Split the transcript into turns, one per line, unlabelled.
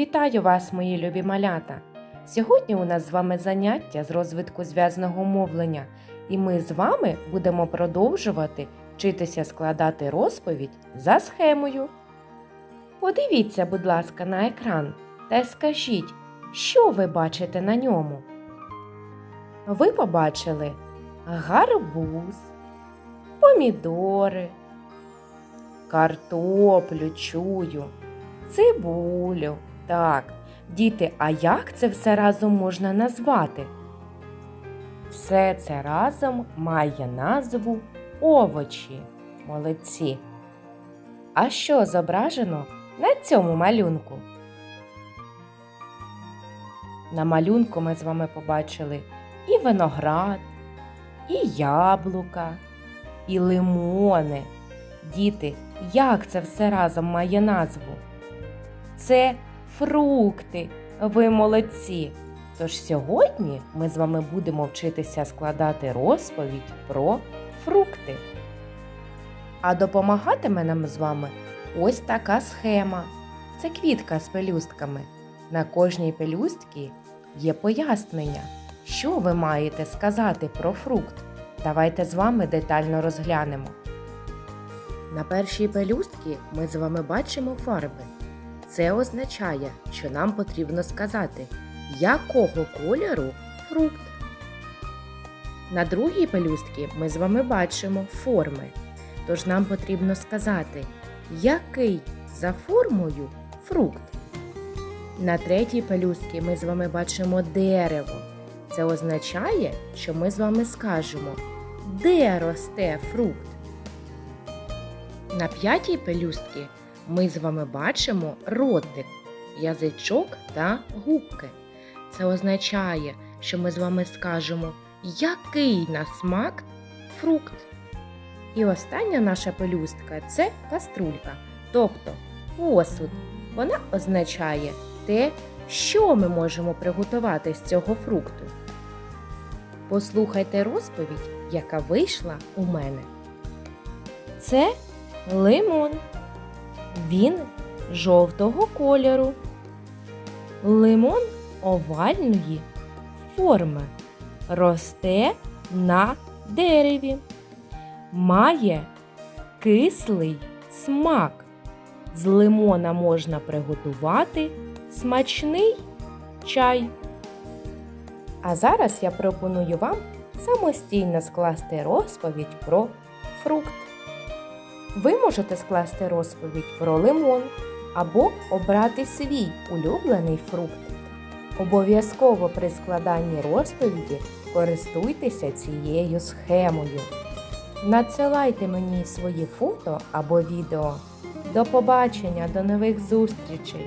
Вітаю вас, мої любі малята! Сьогодні у нас з вами заняття з розвитку зв'язного мовлення, і ми з вами будемо продовжувати вчитися складати розповідь за схемою. Подивіться, будь ласка, на екран та скажіть, що ви бачите на ньому. Ви побачили гарбуз, помідори, картоплю чую, цибулю. Так, діти, а як це все разом можна назвати? Все це разом має назву овочі. Молодці. А що зображено на цьому малюнку? На малюнку ми з вами побачили і виноград, і яблука, і лимони. Діти, як це все разом має назву? Це фрукти. Ви молодці. Тож сьогодні ми з вами будемо вчитися складати розповідь про фрукти. А допомагатиме нам з вами ось така схема. Це квітка з пелюстками. На кожній пелюстці є пояснення, що ви маєте сказати про фрукт. Давайте з вами детально розглянемо. На першій пелюстці ми з вами бачимо фарби. Це означає, що нам потрібно сказати, якого кольору фрукт. На другій пелюстці ми з вами бачимо форми. Тож нам потрібно сказати, який за формою фрукт. На третій пелюстці ми з вами бачимо дерево. Це означає, що ми з вами скажемо, де росте фрукт. На п'ятій пелюстці ми з вами бачимо ротик, язичок та губки. Це означає, що ми з вами скажемо, який на смак фрукт. І остання наша пелюстка це каструлька, тобто посуд. Вона означає те, що ми можемо приготувати з цього фрукту. Послухайте розповідь, яка вийшла у мене. Це лимон. Він жовтого кольору. Лимон овальної форми. Росте на дереві. Має кислий смак. З лимона можна приготувати смачний чай. А зараз я пропоную вам самостійно скласти розповідь про фрукт. Ви можете скласти розповідь про лимон або обрати свій улюблений фрукт. Обов'язково при складанні розповіді користуйтеся цією схемою. Надсилайте мені свої фото або відео. До побачення, до нових зустрічей!